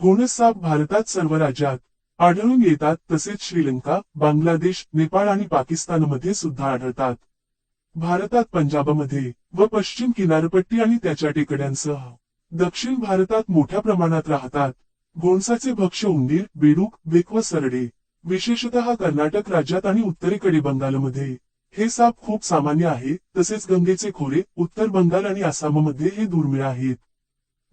घोणस भारतात सर्व राज्यात आढळून येतात तसेच श्रीलंका बांगलादेश नेपाळ आणि पाकिस्तानमध्ये सुद्धा आढळतात. भारतात पंजाबमध्ये व पश्चिम किनारपट्टी आणि त्याच्या टेकड्यांसह दक्षिण भारतात मोठ्या प्रमाणात राहतात गोणसाचे भक्ष्य उंदीर बेडूक बेक व सरडे. विशेषतः कर्नाटक राज्यात आणि उत्तरेकडे बंगालमध्ये हे साप खूप सामान्य आहे तसेच गंगेचे खोरे उत्तर बंगाल आणि आसाममध्ये हे दुर्मिळ आहेत.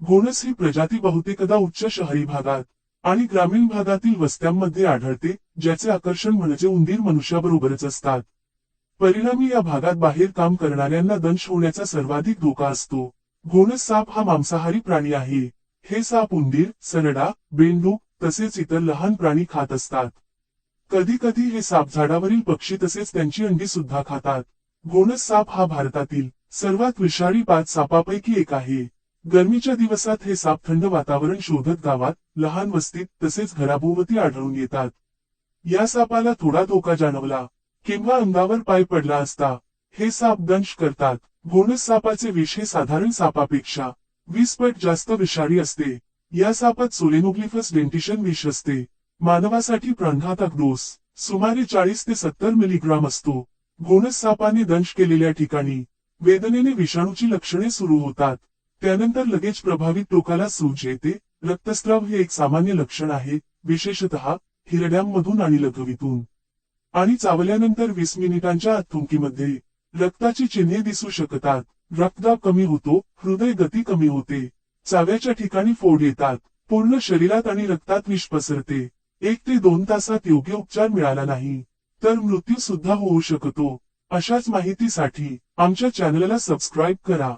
घोणस ही प्रजाती बहुतेकदा उच्च शहरी भागात आणि ग्रामीण भागातील वस्त्यांमध्ये आढळते ज्याचे आकर्षण म्हणजे उंदीर मनुष्याबरोबरच असतात. परिणामी या भागात बाहेर काम करणाऱ्यांना दंश होण्याचा सर्वाधिक धोका असतो. घोणस साप हा मांसाहारी प्राणी आहे. हे साप उंदीर सरडा बेंडूक तसेच इतर लहान प्राणी खात असतात. कधी कधी हे साप झाडावरील पक्षी तसेच त्यांची अंडी सुद्धा खातात. घोणस साप हा भारतातील सर्वात विषारी पाच सापापैकी एक आहे. गरमीच्या दिवसात हे साप थंड वातावरण शोधत गावात लहान वस्तीत तसेच घराभोवती आढळून येतात. या सापाला थोडा धोका जाणवला. किंवा अंगावर पाय पडला असता हे साप दंश करतात. घोणस सापाचे विष हे साधारण सापापेक्षा वीस पट जास्त विषारी असते. या सापात सोलेनोग्लिफस डेंटिशन विष असते. मानवासाठी प्राणघातक डोस सुमारे चाळीस ते सत्तर मिलीग्राम असतो. घोणस सापाने दंश केलेल्या ठिकाणी वेदनेने विषाणूची लक्षणे सुरू होतात. त्यानंतर लगेच प्रभावित टोकाला सूज येते. रक्तस्राव हे एक सामान्य लक्षण आहे विशेषतः हिरड्यांमधून आणि लघवीतून. आणि चावल्यानंतर वीस मिनिटांच्या आत थुंकीमध्ये रक्ताची चिन्हे दिसू शकतात. रक्तदाब कमी होतो हृदय गती कमी होते. चाव्याच्या ठिकाणी फोड येतात. पूर्ण शरीरात आणि रक्तात विष पसरते एक ते दोन तासात योग्य उपचार मिळाला नाही तर मृत्यू सुद्धा होऊ शकतो. अशाच माहितीसाठी आमच्या चॅनलला सबस्क्राईब करा.